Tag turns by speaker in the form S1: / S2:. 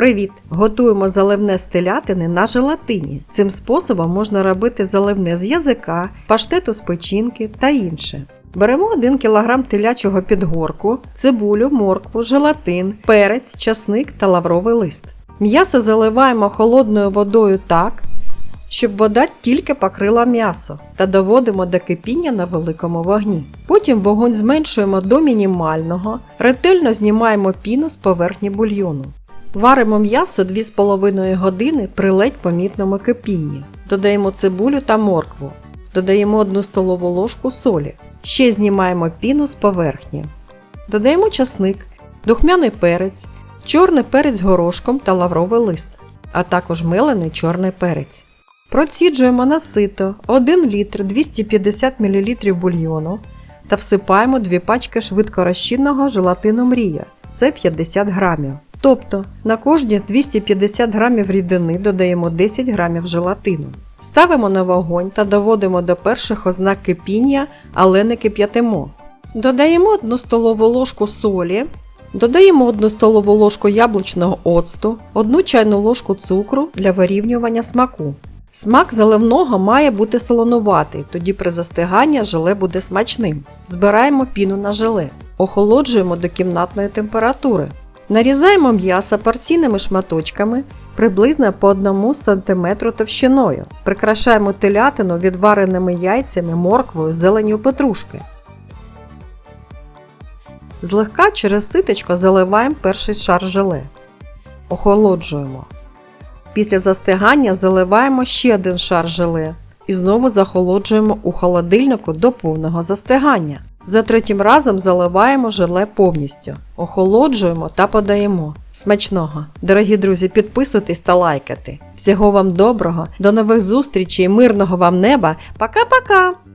S1: Привіт! Готуємо заливне з телятини на желатині. Цим способом можна робити заливне з язика, паштету з печінки та інше. Беремо 1 кг телячого підгорку, цибулю, моркву, желатин, перець, часник та лавровий лист. М'ясо заливаємо холодною водою так, щоб вода тільки покрила м'ясо та доводимо до кипіння на великому вогні. Потім вогонь зменшуємо до мінімального, ретельно знімаємо піну з поверхні бульйону. Варимо м'ясо 2,5 години при ледь помітному кипінні. Додаємо цибулю та моркву. Додаємо 1 столову ложку солі. Ще знімаємо піну з поверхні. Додаємо часник, духмяний перець, чорний перець горошком та лавровий лист, а також мелений чорний перець. Проціджуємо на сито 1 літр 250 мл бульйону та всипаємо 2 пачки швидкорозчинного желатину мрія. Це 50 грамів. Тобто на кожні 250 грамів рідини додаємо 10 грамів желатину. Ставимо на вогонь та доводимо до перших ознак кипіння, але не кип'ятимо. Додаємо 1 столову ложку солі, додаємо 1 столову ложку яблучного оцту, 1 чайну ложку цукру для вирівнювання смаку. Смак заливного має бути солонуватий, тоді при застиганні желе буде смачним. Збираємо піну на желе, охолоджуємо до кімнатної температури. Нарізаємо м'ясо порційними шматочками приблизно по 1 см товщиною. Прикрашаємо телятину відвареними яйцями, морквою, зеленню петрушки. Злегка через ситочко заливаємо перший шар желе. Охолоджуємо. Після застигання заливаємо ще один шар желе і знову захолоджуємо у холодильнику до повного застигання. За третім разом заливаємо желе повністю, охолоджуємо та подаємо. Смачного! Дорогі друзі, підписуйтесь та лайкайте. Всього вам доброго, до нових зустрічей, мирного вам неба. Пока-пока!